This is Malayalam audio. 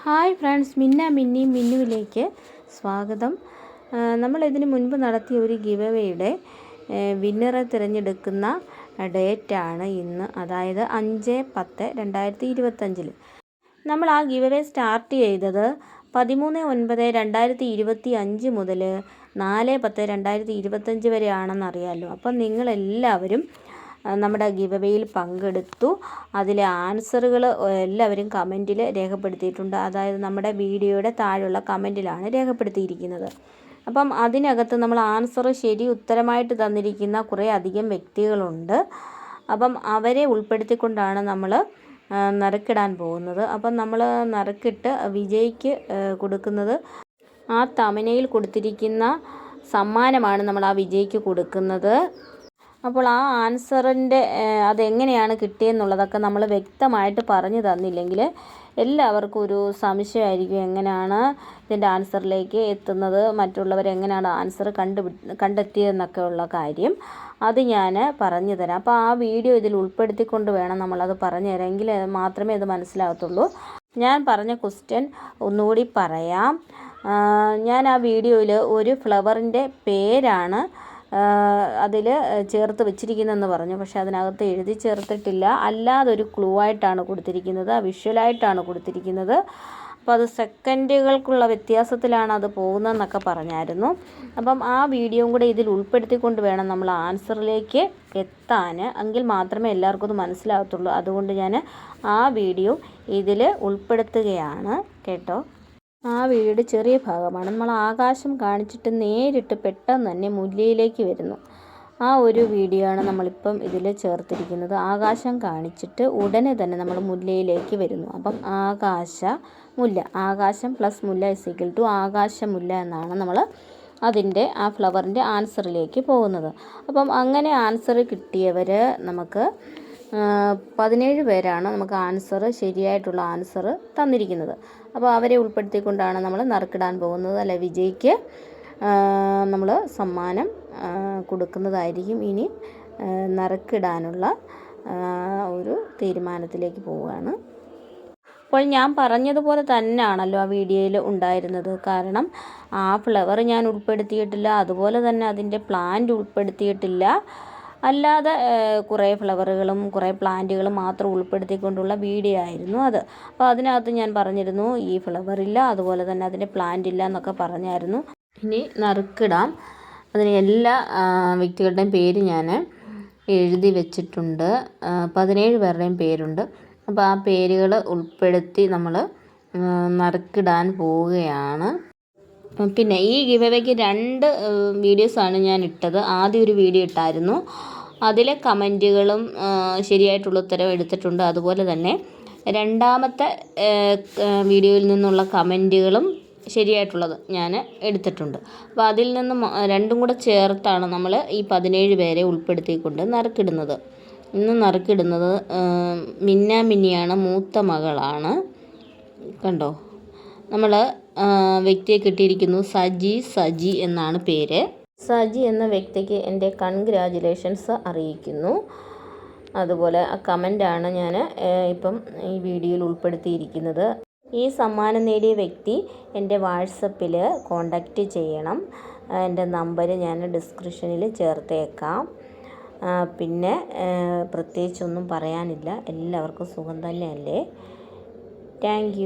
ഹായ് ഫ്രണ്ട്സ് മിന്ന മിന്നി മിന്നുവിലേക്ക് സ്വാഗതം. നമ്മൾ ഇതിന് മുൻപ് നടത്തിയ ഒരു ഗിവ് വിന്നറെ തിരഞ്ഞെടുക്കുന്ന ഡേറ്റാണ് ഇന്ന് അതായത് അഞ്ച് പത്ത് രണ്ടായിരത്തി ഇരുപത്തഞ്ചിൽ നമ്മൾ ആ ഗിവ് സ്റ്റാർട്ട് ചെയ്തത് പതിമൂന്ന് ഒൻപത് രണ്ടായിരത്തി ഇരുപത്തി അഞ്ച് മുതൽ നാല് പത്ത് രണ്ടായിരത്തി ഇരുപത്തഞ്ച് വരെയാണെന്നറിയാമല്ലോ അപ്പം നിങ്ങളെല്ലാവരും നമ്മുടെ ഗിവ് അവേയിൽ പങ്കെടുത്തു. അതിലെ ആൻസറുകൾ എല്ലാവരും കമന്റിൽ രേഖപ്പെടുത്തിയിട്ടുണ്ട്. അതായത് നമ്മുടെ വീഡിയോയുടെ താഴെയുള്ള കമന്റിലാണ് രേഖപ്പെടുത്തിയിരിക്കുന്നത്. അപ്പം അതിനകത്ത് നമ്മൾ ആൻസർ ശരി ഉത്തരമായിട്ട് തന്നിരിക്കുന്ന കുറേ അധികം വ്യക്തികളുണ്ട്. അപ്പം അവരെ ഉൾപ്പെടുത്തിക്കൊണ്ടാണ് നമ്മൾ നറുക്കിടാൻ പോകുന്നത്. അപ്പം നമ്മൾ നറുക്കിട്ട് വിജയ്ക്ക് കൊടുക്കുന്നത് ആ തമനയിൽ കൊടുത്തിരിക്കുന്ന സമ്മാനമാണ് നമ്മൾ ആ വിജയ്ക്ക് കൊടുക്കുന്നത്. അപ്പോൾ ആ ആൻസറിന്റെ അതെങ്ങനെയാണ് കിട്ടിയെന്നുള്ളതൊക്കെ നമ്മൾ വ്യക്തമായിട്ട് പറഞ്ഞു തന്നില്ലെങ്കിൽ എല്ലാവർക്കും ഒരു സംശയമായിരിക്കും എങ്ങനെയാണ് ഇതിന്റെ ആൻസറിലേക്ക് എത്തുന്നത് മറ്റുള്ളവർ എങ്ങനെയാണ് ആൻസർ കണ്ടു കണ്ടെത്തിയതെന്നൊക്കെ ഉള്ള കാര്യം അത് ഞാൻ പറഞ്ഞു തരാം. അപ്പോൾ ആ വീഡിയോ ഇതിൽ ഉൾപ്പെടുത്തിക്കൊണ്ട് വേണം നമ്മളത് പറഞ്ഞു തരാം. എങ്കിൽ മാത്രമേ അത് മനസ്സിലാകത്തുള്ളൂ. ഞാൻ പറഞ്ഞ ക്വസ്റ്റ്യൻ ഒന്നുകൂടി പറയാം. ഞാൻ ആ വീഡിയോയിൽ ഒരു ഫ്ലവറിന്റെ പേരാണ് അതിൽ ചേർത്ത് വെച്ചിരിക്കുന്നതെന്ന് പറഞ്ഞു. പക്ഷേ അതിനകത്ത് എഴുതി ചേർത്തിട്ടില്ല. അല്ലാതെ ഒരു ക്ലൂ ആയിട്ടാണ് കൊടുത്തിരിക്കുന്നത്. വിഷ്വലായിട്ടാണ് കൊടുത്തിരിക്കുന്നത്. അപ്പോൾ അത് സെക്കൻഡുകൾക്കുള്ള വ്യത്യാസത്തിലാണ് അത് പോകുന്നതെന്നൊക്കെ പറഞ്ഞായിരുന്നു. അപ്പം ആ വീഡിയോയും കൂടെ ഇതിൽ ഉൾപ്പെടുത്തിക്കൊണ്ട് വേണം നമ്മൾ ആൻസറിലേക്ക് എത്താൻ എങ്കിൽ മാത്രമേ എല്ലാവർക്കും അത് മനസ്സിലാകത്തുള്ളൂ. അതുകൊണ്ട് ഞാൻ ആ വീഡിയോ ഇതിൽ ഉൾപ്പെടുത്തുകയാണ്. കേട്ടോ? ആ വീഡിയോയുടെ ചെറിയ ഭാഗമാണ്. നമ്മൾ ആകാശം കാണിച്ചിട്ട് നേരിട്ട് പെട്ടെന്ന് തന്നെ മുല്ലയിലേക്ക് വരുന്നു. ആ ഒരു വീഡിയോ ആണ് നമ്മളിപ്പം ഇതിൽ ചേർത്തിരിക്കുന്നത്. ആകാശം കാണിച്ചിട്ട് ഉടനെ തന്നെ നമ്മൾ മുല്ലയിലേക്ക് വരുന്നു. അപ്പം ആകാശ മുല്ല ആകാശം പ്ലസ് മുല്ല ഇസിക്കൽ ടു ആകാശമുല്ല എന്നാണ് നമ്മൾ അതിന്റെ ആ ഫ്ലവറിന്റെ ആൻസറിലേക്ക് പോകുന്നത്. അപ്പം അങ്ങനെ ആൻസർ കിട്ടിയവർ നമുക്ക് പതിനേഴ് പേരാണ് നമുക്ക് ആൻസർ ശരിയായിട്ടുള്ള ആൻസർ തന്നിരിക്കുന്നത്. അപ്പോൾ അവരെ ഉൾപ്പെടുത്തിക്കൊണ്ടാണ് നമ്മൾ നറുക്കിടാൻ പോകുന്നത്. അല്ലെ വിജയ്ക്ക് നമ്മൾ സമ്മാനം കൊടുക്കുന്നതായിരിക്കും ഇനി നറുക്കിടാനുള്ള ഒരു തീരുമാനത്തിലേക്ക് പോവുകയാണ്. അപ്പോൾ ഞാൻ പറഞ്ഞതുപോലെ തന്നെയാണല്ലോ ആ വീഡിയോയിൽ ഉണ്ടായിരുന്നത്. കാരണം ആ ഫ്ലവർ ഞാൻ ഉൾപ്പെടുത്തിയിട്ടില്ല അതുപോലെ തന്നെ അതിന്റെ പ്ലാന്റ് ഉൾപ്പെടുത്തിയിട്ടില്ല. അല്ലാതെ കുറേ ഫ്ലവറുകളും കുറേ പ്ലാന്റുകളും മാത്രം ഉൾപ്പെടുത്തിക്കൊണ്ടുള്ള വീഡിയോ ആയിരുന്നു അത്. അപ്പോൾ അതിനകത്ത് ഞാൻ പറഞ്ഞിരുന്നു ഈ ഫ്ലവർ ഇല്ല അതുപോലെ തന്നെ അതിന്റെ പ്ലാന്റ് ഇല്ല എന്നൊക്കെ പറഞ്ഞായിരുന്നു. ഇനി നറുക്കിടാം. അതിന് എല്ലാ വ്യക്തികളുടെയും പേര് ഞാൻ എഴുതി വെച്ചിട്ടുണ്ട്. പതിനേഴ് പേരുടെയും പേരുണ്ട്. അപ്പോൾ ആ പേരുകൾ ഉൾപ്പെടുത്തി നമ്മൾ നറുക്കിടാൻ പോവുകയാണ്. പിന്നെ ഈ ഗിവവേക്ക് രണ്ട് വീഡിയോസാണ് ഞാൻ ഇട്ടത് ആദ്യം ഒരു വീഡിയോ ഇട്ടായിരുന്നു. അതിലെ കമന്റുകളും ശരിയായിട്ടുള്ള ഉത്തരവ് എടുത്തിട്ടുണ്ട്. അതുപോലെ തന്നെ രണ്ടാമത്തെ വീഡിയോയിൽ നിന്നുള്ള കമന്റുകളും ശരിയായിട്ടുള്ളത് ഞാൻ എടുത്തിട്ടുണ്ട്. അപ്പോൾ അതിൽ നിന്നും രണ്ടും കൂടെ ചേർത്താണ് നമ്മൾ ഈ പതിനേഴ് പേരെ ഉൾപ്പെടുത്തിക്കൊണ്ട് നറുക്കിടുന്നത്. ഇന്ന് നറുക്കിടുന്നത് മിന്ന മിന്നിയാണ് മൂത്ത മകളാണ്. കണ്ടോ? നമ്മൾ വ്യക്തിയെ കിട്ടിയിരിക്കുന്നു. സജി സജി എന്നാണ് പേര്. സജി എന്ന വ്യക്തിക്ക് എന്റെ കൺഗ്രാജുലേഷൻസ് അറിയിക്കുന്നു. അതുപോലെ ആ കമന്റാണ് ഞാൻ ഇപ്പം ഈ വീഡിയോയിൽ ഉൾപ്പെടുത്തിയിരിക്കുന്നത്. ഈ സമ്മാനം നേടിയ വ്യക്തി എന്റെ വാട്സപ്പിൽ കോണ്ടാക്റ്റ് ചെയ്യണം. എന്റെ നമ്പർ ഞാൻ ഡിസ്ക്രിപ്ഷനിൽ ചേർത്തേക്കാം. പിന്നെ പ്രത്യേകിച്ചൊന്നും പറയാനില്ല. എല്ലാവർക്കും സുഖം തന്നെയല്ലേ? താങ്ക്